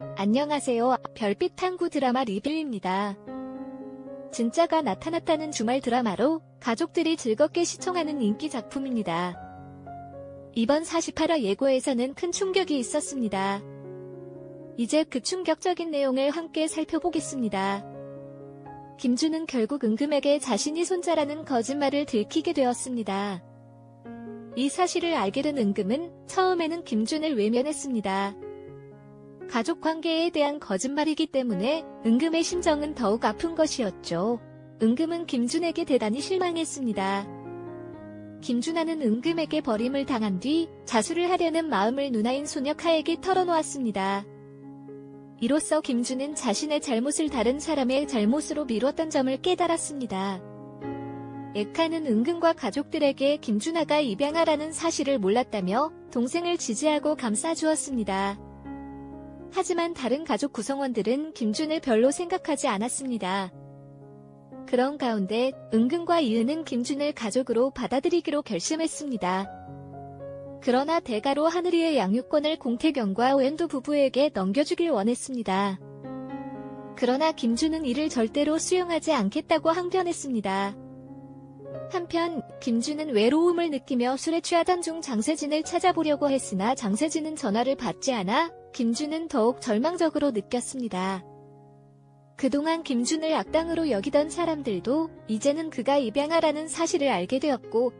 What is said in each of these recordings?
안녕하세요. 별빛 탐구 드라마 리뷰입니다. 진짜가 나타났다는 주말 드라마로 가족들이 즐겁게 시청하는 인기 작품입니다. 이번 48화 예고에서는 큰 충격이 있었습니다. 이제 그 충격적인 내용을 함께 살펴보겠습니다. 김준은 결국 은금에게 자신이 손자라는 거짓말을 들키게 되었습니다. 이 사실을 알게 된 은금은 처음에는 김준을 외면했습니다. 가족 관계에 대한 거짓말이기 때문에 은금의 심정은 더욱 아픈 것이었죠. 은금은 김준에게 대단히 실망했습니다. 김준하는 은금에게 버림을 당한 뒤 자수를 하려는 마음을 누나인 소녀카에게 털어놓았습니다. 이로써 김준은 자신의 잘못을 다른 사람의 잘못으로 미뤘던 점을 깨달았습니다. 에카는 은근과 가족들에게 김준하가 입양하라는 사실을 몰랐다며 동생을 지지하고 감싸주었습니다. 하지만 다른 가족 구성원들은 김준을 별로 생각하지 않았습니다. 그런 가운데 은근과 이은은 김준을 가족으로 받아들이기로 결심했습니다. 그러나 대가로 하늘이의 양육권을 공태경과 웬도 부부에게 넘겨주길 원했습니다. 그러나 김준은 이를 절대로 수용하지 않겠다고 항변했습니다. 한편 김준은 외로움을 느끼며 술에 취하던 중 장세진을 찾아보려고 했으나 장세진은 전화를 받지 않아 김준은 더욱 절망적으로 느꼈습니다. 그동안 김준을 악당으로 여기던 사람들도 이제는 그가 입양하라는 사실을 알게 되었고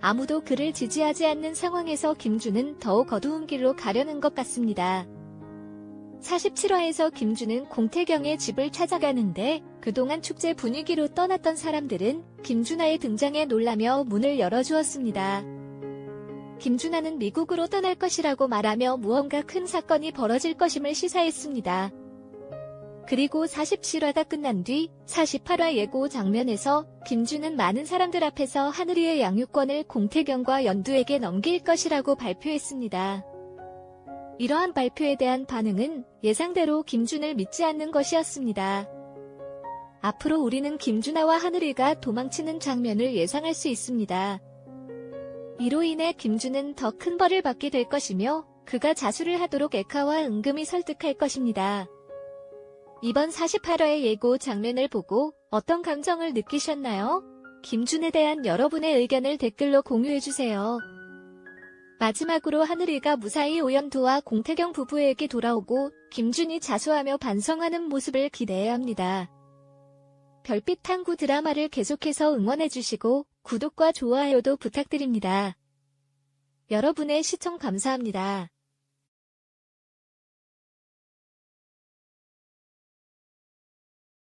아무도 그를 지지하지 않는 상황에서 김준은 더욱 어두운 길로 가려는 것 같습니다. 47화에서 김준은 공태경의 집을 찾아가는데 그동안 축제 분위기로 떠났던 사람들은 김준하의 등장에 놀라며 문을 열어주었습니다. 김준하는 미국으로 떠날 것이라고 말하며 무언가 큰 사건이 벌어질 것임을 시사했습니다. 그리고 47화가 끝난 뒤 48화 예고 장면에서 김준은 많은 사람들 앞에서 하늘이의 양육권을 공태경과 연두에게 넘길 것이라고 발표했습니다. 이러한 발표에 대한 반응은 예상대로 김준을 믿지 않는 것이었습니다. 앞으로 우리는 김준하와 하늘이가 도망치는 장면을 예상할 수 있습니다. 이로 인해 김준은 더 큰 벌을 받게 될 것이며 그가 자수를 하도록 에카와 은금이 설득할 것입니다. 이번 48화의 예고 장면을 보고 어떤 감정을 느끼셨나요? 김준에 대한 여러분의 의견을 댓글로 공유해주세요. 마지막으로 하늘이가 무사히 오연두와 공태경 부부에게 돌아오고 김준이 자수하며 반성하는 모습을 기대해야 합니다. 별빛 탐구 드라마를 계속해서 응원해주시고 구독과 좋아요도 부탁드립니다. 여러분의 시청 감사합니다.